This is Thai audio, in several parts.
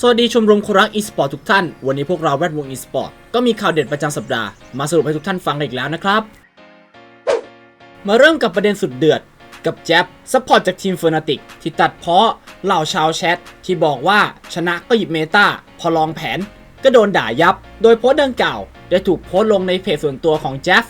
สวัสดีชมรมคนรักอีสปอร์ตทุกท่าน วันนี้พวกเราแวดวงอีสปอร์ตก็มีข่าวเด็ดประจำสัปดาห์ มาสรุปให้ทุกท่านฟังกันอีกแล้วนะครับ มาเริ่มกับประเด็นสุดเดือด กับแจ๊บซัพพอร์ตจากทีมเฟอร์นาติกที่ตัดเพาะเหล่าชาวแชท ที่บอกว่าชนะก็หยิบเมตาพอลองแผน ก็โดนด่ายับ โดยโพสต์ดังกล่าว ได้ถูกโพสต์ลงในเพจส่วนตัวของแจฟ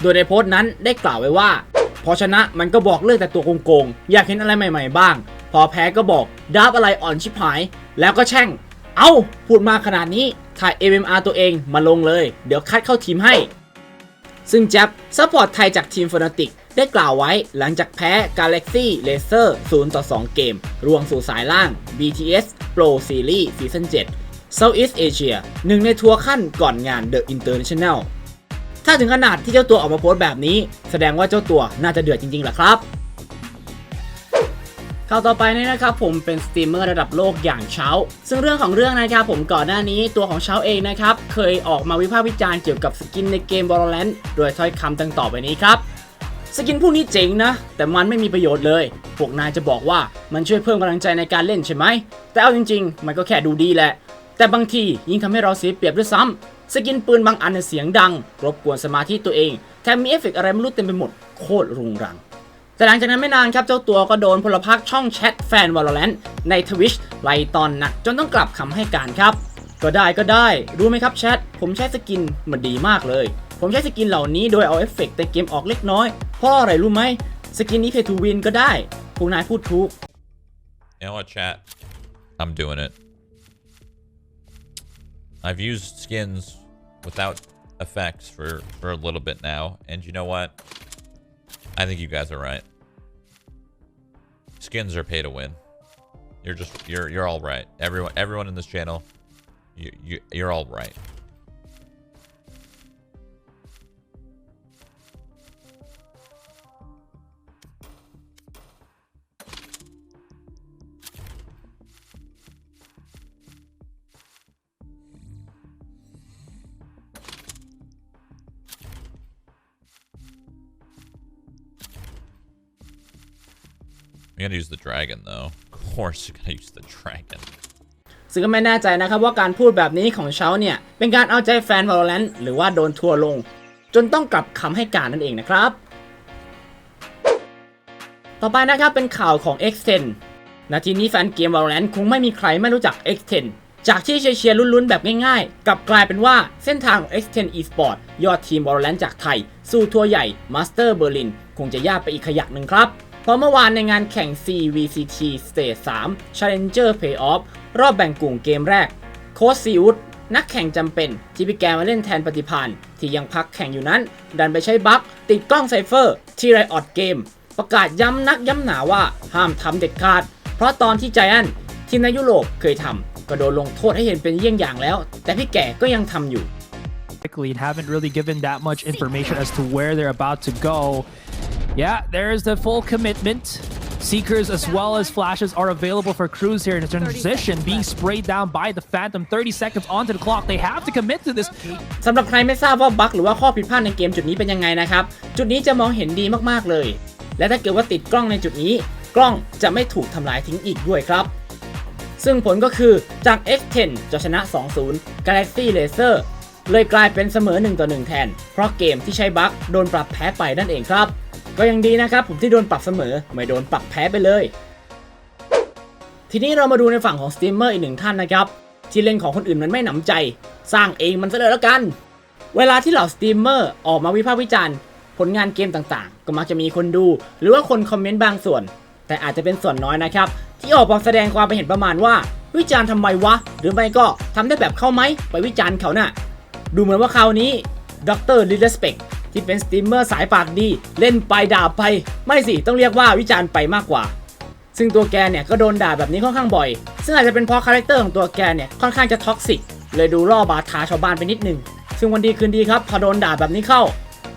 โดยในโพสต์นั้นได้กล่าวไว้ว่า พอชนะมันก็บอกเรื่องแต่ตัวโกงๆอยากเห็นอะไรใหม่ ๆ บ้าง พอแพ้ก็บอกดับอะไรอ่อนชิบหาย แล้วก็แช่ง เอ้า พูดมาขนาดนี้ ถ่าย MMR ตัวเองมาลงเลย เดี๋ยวคัดเข้าทีมให้ ซึ่งแจ๊บซัพพอร์ตไทยจากทีมฟ n นติกได้กล่าวไว้หลังจากแพ้ Galaxy Laser 0 ต่อ 2 เกม รวมสู่สายล่าง BTS Pro Series Season 7 Southeast Asia หนึ่งในทัวร์ขั้นก่อนงาน The International ถ้าถึงขนาดที่เจ้าตัวออกมาโพสต์แบบนี้ แสดงว่าเจ้าตัวน่าจะเดือดจริงๆแหละครับ ข่าวต่อไปนี่นะครับผมเป็นสตรีมเมอร์ระดับโลกอย่างเช้า ซึ่งเรื่องของเรื่องนะครับผมก่อนหน้านี้ตัวของเช้าเองนะครับเคยออกมาวิพากษ์วิจารณ์เกี่ยวกับสกินในเกม Valorant โดยถ้อยคำดังต่อไปนี้ครับสกินพวกนี้เจ๋งนะ แต่มันไม่มีประโยชน์เลย พวกนายจะบอกว่ามันช่วยเพิ่มกำลังใจในการเล่นใช่ไหม แต่เอาจริง ๆ มันก็แค่ดูดีแหละ แต่บางทียิ่งทำให้เราเสียเปรียบด้วยซ้ำสกินปืนบางอันเนี่ยเสียงดัง รบกวนสมาธิตัวเอง แถมมีเอฟเฟกต์อะไรไม่รู้เต็มไปหมด โคตรรุงรัง แต่หลังจากนั้นไม่นานครับเจ้าตัวก็โดนพลพรรคช่องแชทแฟน Valorant ใน Twitch ไล่ตอนหนักจนต้องกลับคำให้การครับ ก็ได้ก็ได้ รู้ไหมครับแชท ผมใช้สกินมันดีมากเลย ผมใช้สกินเหล่านี้โดยเอาเอฟเฟกต์ในเกมออกเล็กน้อย เพราะอะไรรู้ไหม สกินนี้เพทูวินก็ได้พวกนายพูดถูก You know what, chat? I'm doing it. I've used skins without effects for, for a little bit now, and you know what? I think you guys are right. Skins are pay to win. You're just you're you're all right. Everyone everyone in this channel, you you you're all right. 'Re gonna use the dragon though. Of course, you're gonna use the dragon. ซึ่งก็ไม่แน่ใจนะครับว่าการพูดแบบนี้ของเชาเนี่ย เป็นการเอาใจแฟน Valorant หรือว่าโดนทัวร์ลง จนต้องกลับคำให้การนั่นเองนะครับ ต่อไปนะครับเป็นข่าวของ X10 นาทีนี้แฟนเกม Valorant คงไม่มีใครไม่รู้จัก X10 จากที่เชียร์ลุ้นๆแบบง่ายๆ กลับกลายเป็นว่าเส้นทางของ X10 Esport ยอดทีม Valorant จากไทย สู่ทัวร์ใหญ่ Master Berlin คงจะยากไปอีกขยักหนึ่งครับ เพราะเมื่อวานในงานแข่ง CVCT Stage 3 Challenger Playoff รอบแบ่งกลุ่มเกมแรก โค้ชซีอุดนักแข่งจำเป็นที่พี่แกมาเล่นแทนปฏิพันธ์ที่ยังพักแข่งอยู่นั้น ดันไปใช้บั๊กติดกล้องไซเฟอร์ ที่ไรออดเกม ประกาศย้ำนักย้ำหนาว่าห้ามทำเด็ดขาด เพราะตอนที่ใจแอนทีมในยุโรปเคยทำก็โดนลงโทษให้เห็นเป็นเยี่ยงอย่างแล้ว แต่พี่แกก็ยังทำอยู่ and haven't really given that much information as to where they're about to go. Yeah, there's the full commitment. Seekers as well as flashes are available for Cruz here in transition, being sprayed down by the Phantom. 30 seconds onto the clock. They have to commit to this. สำหรับใครไม่ทราบว่าบั๊กหรือว่าข้อผิดพลาดในเกมจุดนี้เป็นยังไงนะครับ จุดนี้จะมองเห็นดีมากๆเลย และถ้าเกิดว่าติดกล้องในจุดนี้ กล้องจะไม่ถูกทำลายทิ้งอีกด้วยครับ ซึ่งผลก็คือจาก X10 จะชนะ 2-0 Galaxy Laser เลยกลายเป็นเสมอ1ต่อ1แทน เพราะเกมที่ใช้บั๊กโดนปรับแพ้ไปนั่นเองครับ ก็ยังดีนะครับผมที่โดนปรับเสมอ ไม่โดนปรับแพ้ไปเลย ทีนี้เรามาดูในฝั่งของสตรีมเมอร์อีกหนึ่งท่านนะครับ ที่เล่นของคนอื่นมันไม่หนำใจ สร้างเองมันซะเลยแล้วกัน เวลาที่เหล่าสตรีมเมอร์ออกมาวิพากษ์วิจารณ์ผลงานเกมต่างๆ ก็มักจะมีคนดู หรือว่าคนคอมเมนต์บางส่วน แต่อาจจะเป็นส่วนน้อยนะครับ ที่ออกมาแสดงความไปเห็นประมาณว่า วิจารณ์ทำไมวะ หรือไม่ก็ทำได้แบบเข้าไหมไปวิจารณ์เขาน่ะดูเหมือนว่าคราวนี้ดรลิเลสเปก ที่เป็นสตรีมเมอร์สายปากดี เล่นไปด่าไป ไม่สิต้องเรียกว่าวิจารณ์ไปมากกว่า ซึ่งตัวแกเนี่ยก็โดนด่าแบบนี้ค่อนข้างบ่อย ซึ่งอาจจะเป็นเพราะคาแรคเตอร์ของตัวแกเนี่ยค่อนข้างจะท็อกซิกเลยดูล่อบาทาชาวบ้านไปนิดนึง ซึ่งวันดีคืนดีครับ พอโดนด่าแบบนี้เข้า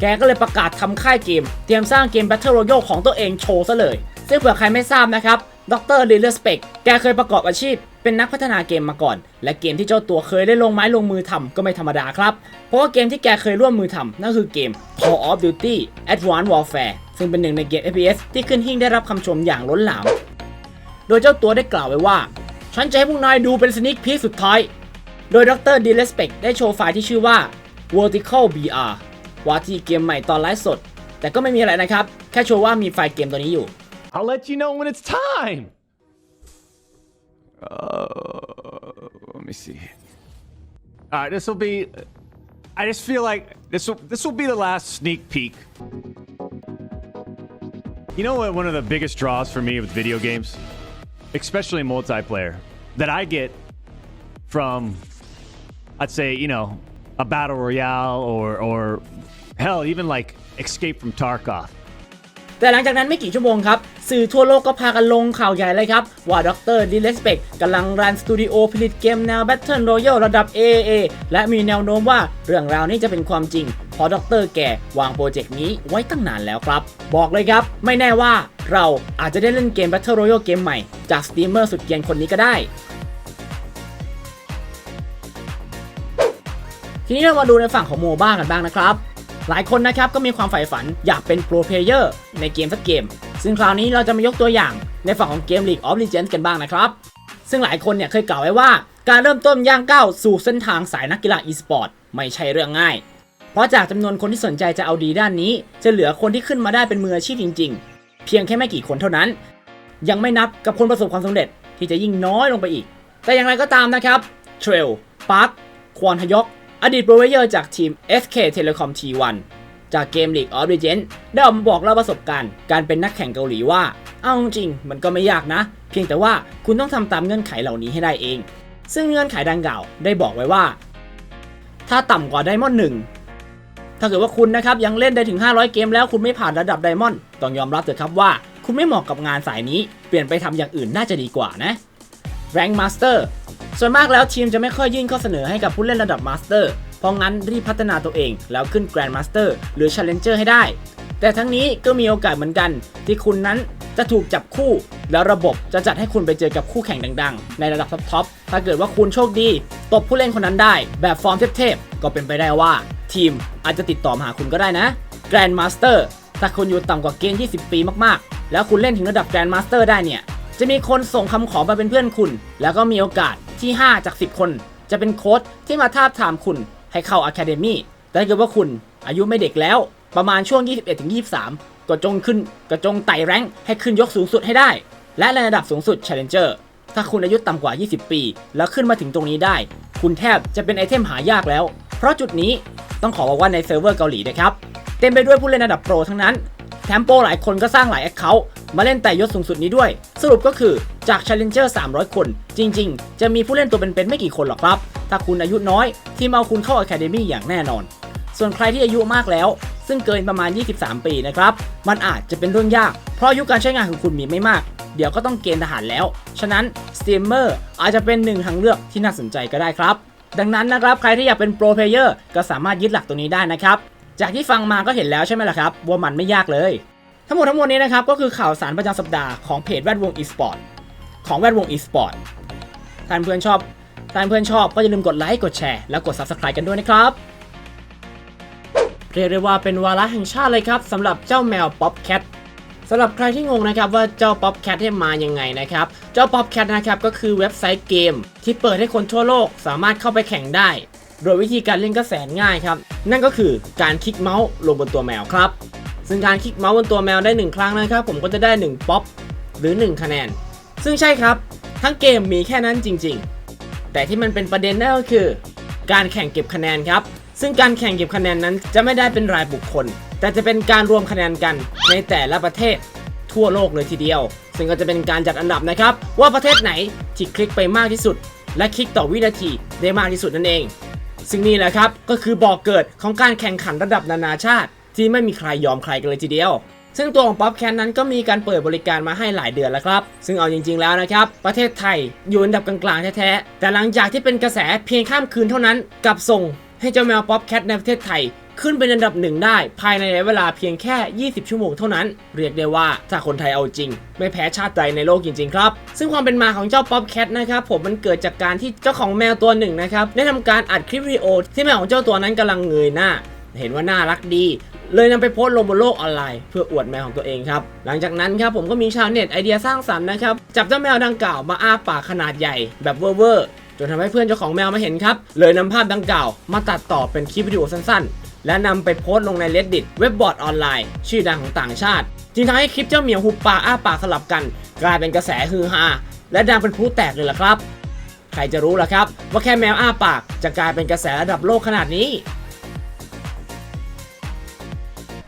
แกก็เลยประกาศทำค่ายเกม เตรียมสร้างเกม Battle Royale ของตัวเองโชว์ซะเลย ซึ่งเผื่อใครไม่ทราบนะครับดรลิเลอร์สเปกแกเคยประกอบอาชีพ เป็นนักพัฒนาเกมมาก่อน และเกมที่เจ้าตัวเคยได้ลงไม้ลงมือทำก็ไม่ธรรมดาครับ เพราะว่าเกมที่แกเคยร่วมมือทำนั่นคือเกม Call of Duty Advanced Warfare ซึ่งเป็นหนึ่งในเกม FPS ที่ขึ้นหิ่งได้รับคำชมอย่างล้นหลาม โดยเจ้าตัวได้กล่าวไว้ว่า ฉันจะให้พวกนายดูเป็นสนิคพีสุดท้าย โดยดรดีเลสเปกได้โชว์ไฟล์ที่ชื่อว่า Vertical BR ว่าที่เกมใหม่ตอนไลฟ์สด แต่ก็ไม่มีอะไรนะครับ แค่โชว์ว่ามีไฟล์เกมตัวนี้อยู่ I'll let you know when it's time. Uh, let me see. All right, this will be. I just feel like this will this will be the last sneak peek. You know what? One of the biggest draws for me with video games, especially multiplayer, that I get from, I'd say, you know, a battle royale or or hell, even like Escape from Tarkov. แต่หลังจากนั้นไม่กี่ชั่วโมงครับ สื่อทั่วโลกก็พากันลงข่าวใหญ่เลยครับ ว่าดรดีเลสเปกกำลังรันสตูดิโอผลิตเกมแนว Battle Royale ระดับ AAA และมีแนวโน้มว่าเรื่องราวนี้จะเป็นความจริงเพราะดรแกวางโปรเจกต์นี้ไว้ตั้งนานแล้วครับ บอกเลยครับ ไม่แน่ว่าเราอาจจะได้เล่นเกม Battle Royale เกมใหม่ จากสตรีมเมอร์สุดเกียนคนนี้ก็ได้ทีนี้เรามาดูในฝั่งของโมบ้ากันบ้างนะครับ หลายคนนะครับก็มีความใฝ่ฝันอยากเป็นโปรเพลเยอร์ในเกมสักเกม ซึ่งคราวนี้เราจะมายกตัวอย่างในฝั่งของเกม League of Legends กันบ้างนะครับ ซึ่งหลายคนเนี่ยเคยกล่าวไว้ว่า การเริ่มต้นย่างก้าวสู่เส้นทางสายนักกีฬา e-sport ไม่ใช่เรื่องง่าย เพราะจากจำนวนคนที่สนใจจะเอาดีด้านนี้ จะเหลือคนที่ขึ้นมาได้เป็นมืออาชีพจริง ๆ เพียงแค่ไม่กี่คนเท่านั้น ยังไม่นับกับคนประสบความสำเร็จที่จะยิ่งน้อยลงไปอีก แต่อย่างไรก็ตามนะครับเทรลปาร์คควอนฮยอกอดีตโปรเวเยอร์จากทีม SK Telecom T1 จากเกม League of Legends ได้ออกมาบอกเล่าประสบการณ์ การเป็นนักแข่งเกาหลีว่า เอาจริง มันก็ไม่ยากนะ เพียงแต่ว่าคุณต้องทำตามเงื่อนไขเหล่านี้ให้ได้เอง ซึ่งเงื่อนไขดังกล่าวได้บอกไว้ว่า ถ้าต่ำกว่าไดมอนด์หนึ่งถ้าเกิดว่าคุณนะครับยังเล่นได้ถึง 500 เกมแล้วคุณไม่ผ่านระดับไดมอนด์ต้องยอมรับเถอะครับว่า คุณไม่เหมาะกับงานสายนี้ เปลี่ยนไปทำอย่างอื่นน่าจะดีกว่านะ Rank Master ส่วนมากแล้วทีมจะไม่ค่อยยื่นข้อเสนอให้กับผู้เล่นระดับ Master เพร ราะงั้นรีบพัฒนาตัวเองแล้วขึ้น Grand Master หรือ Challenger ให้ได้ แต่ทั้งนี้ก็มีโอกาสเหมือนกัน ที่คุณนั้นจะถูกจับคู่ แล้วระบบจะจัดให้คุณไปเจอกับคู่แข่งดังๆ ในระดับท็อปๆถ้าเกิดว่าคุณโชคดี ตบผู้เล่นคนนั้นได้ แบบฟอร์มเทพๆก็เป็นไปได้ว่า ทีมอาจจะติดต่อมาหาคุณก็ได้นะ Grand Master ถ้าคุณอยู่ต่ำกว่าเกณฑ์ที่10ปีมากๆ แล้วคุณเล่นถึงระดับ Grand Master ได้เนี่ยจะมีคนส่งคำขอมาเป็นเพื่อนคุณ แล้วก็มีโอกาสที่ 5 จาก 10 คน จะเป็นโค้ชที่มาทาบทามคุณ ให้เข้า Academy แต่ถ้าเกิดว่าคุณอายุไม่เด็กแล้วประมาณช่วง 21-23 ก็จงขึ้นก็จงไต่แรงให้ขึ้นยกสูงสุดให้ได้ และในระดับสูงสุด Challenger ถ้าคุณอายุต่ำกว่า 20 ปี แล้วขึ้นมาถึงตรงนี้ได้ คุณแทบจะเป็นไอเทมหายากแล้ว เพราะจุดนี้ต้องขอบอกว่าในเซิร์ฟเวอร์เกาหลีนะครับ เต็มไปด้วยผู้เล่นระดับโปรทั้งนั้นแถมโปรหลายคนก็สร้างหลายแอคเคาท์มาเล่นแต่ยศสูงสุดนี้ด้วย สรุปก็คือจาก Challenger 300 คน จริง ๆ จะมีผู้เล่นตัวเป็นๆไม่กี่คนหรอกครับ ถ้าคุณอายุน้อยที่มาเอาคุณเข้า Academy อย่างแน่นอน ส่วนใครที่อายุมากแล้ว ซึ่งเกินประมาณ 23 ปีนะครับ มันอาจจะเป็นเรื่องยาก เพราะอายุการใช้งานของคุณมีไม่มาก เดี๋ยวก็ต้องเกณฑ์ทหารแล้ว ฉะนั้นสตรีมเมอร์อาจจะเป็นหนึ่งทางเลือกที่น่าสนใจก็ได้ครับ ดังนั้นนะครับใครที่อยากเป็นโปรเพลเยอร์ก็สามารถยึดหลักตรงนี้ได้นะครับ จากที่ฟังมาก็เห็นแล้วใช่ไหมล่ะครับว่ามันไม่ยากเลย ทั้งหมดทั้งมวลนี้นะครับก็คือข่าวสารประจำสัปดาห์ของเพจแวดวง e-sport ของแวดวง e-sport ท่านเพื่อนชอบ ท่าเพื่อนชอบก็อย่าลืมกดไลค์กดแชร์แล้วกด subscribe กันด้วยนะครับเรียกได้ว่าเป็นวาระแห่งชาติเลยครับสำหรับเจ้าแมวป๊อปแคทสำหรับใครที่งงนะครับว่าเจ้าป๊อปแคทมายังไงนะครับ เจ้าป๊อปแคทนะครับก็คือเว็บไซต์เกม ที่เปิดให้คนทั่วโลกสามารถเข้าไปแข่งได้ โดยวิธีการเล่นก็แสนง่ายครับ นั่นก็คือการคลิกเมาส์ลงบนตัวแมวครับ ซึ่งการคลิกเมาส์บนตัวแมวได้ 1 ครั้งนะครับ ผมก็จะได้ 1 ป๊อปหรือ 1 คะแนน ซึ่งใช่ครับ ทั้งเกมมีแค่นั้นจริง ๆ แต่ที่มันเป็นประเด็นนั่นก็คือ การแข่งเก็บคะแนนครับ ซึ่งการแข่งเก็บคะแนนนั้นจะไม่ได้เป็นรายบุคคล แต่จะเป็นการรวมคะแนนกันในแต่ละประเทศทั่วโลกเลยทีเดียว ซึ่งก็จะเป็นการจัดอันดับนะครับ ว่าประเทศไหนที่คลิกไปมากที่สุด และคลิกต่อวินาทีได้มากที่สุดนั่นเอง ซึ่งนี่แหละครับก็คือบอกเกิดของการแข่งขันระดับนานาชาติ ที่ไม่มีใครยอมใครกันเลยทีเดียว ซึ่งตัวของป๊อปแคนนั้นก็มีการเปิดบริการมาให้หลายเดือนแล้วครับ ซึ่งเอาจริง ๆ แล้วนะครับ ประเทศไทยอยู่อันดับกลางๆแท้ๆ แต่หลังจากที่เป็นกระแสเพียงข้ามคืนเท่านั้นกับส่งให้เจ้าแมวป๊อปแคทในประเทศไทยขึ้นเป็นอันดับหนึ่งได้ภายในระยะเวลาเพียงแค่ 20 ชั่วโมงเท่านั้น เรียกได้ว่าถ้าคนไทยเอาจริง ไม่แพ้ชาติใดในโลกจริงๆครับ ซึ่งความเป็นมาของเจ้าป๊อปแคทนะครับผมมันเกิดจากการที่เจ้าของแมวตัวหนึ่งนะครับได้ทำการอัดคลิปวิดีโอที่แมวของเจ้าตัวนั้นกำลังเงยหน้า เห็นว่าน่ารักดี เลยนำไปโพสต์ลงบนโลกออนไลน์เพื่ออวดแมวของตัวเองครับ หลังจากนั้นครับผมก็มีชาวเน็ตไอเดียสร้างสรรค์นะครับจับเจ้าแมวดังกล่าวมาอ้าปากขนาดใหญ่แบบเวอร์จนทำให้เพื่อนเจ้าของแมวมาเห็นครับ เลยนำภาพดังกล่าว มาตัดต่อเป็นคลิปวิดีโอสั้นๆ และนำไปโพสต์ลงใน reddit เว็บบอร์ดออนไลน์ ชื่อดังของต่างชาติ จึงทำให้คลิปเจ้าเหมียวหุบปากอ้าปากสลับกัน กลายเป็นกระแสฮือฮาและดังเป็นพลุแตกเลยล่ะครับ ใครจะรู้ล่ะครับ ว่าแค่แมวอ้าปากจะกลายเป็นกระแสระดับโลกขนาดนี้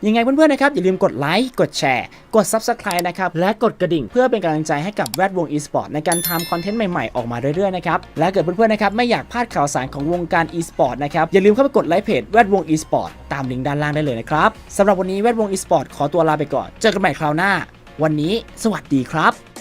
ยังไงเพื่อนๆนะครับอย่าลืมกดไลค์กดแชร์ กด Subscribe นะครับและกดกระดิ่งเพื่อเป็นกำลังใจให้กับแวดวง e-sport ในการทำคอนเทนต์ใหม่ๆออกมาเรื่อยๆนะครับและเกิดเพื่อนๆนะครับไม่อยากพลาดข่าวสารของวงการ e-sport นะครับอย่าลืมเข้าไปกดไลค์เพจแวดวง e-sport ตามลิงก์ด้านล่างได้เลยนะครับสำหรับวันนี้แวดวง e-sport ขอตัวลาไปก่อน เจอกันใหม่คราวหน้า วันนี้ สวัสดีครับ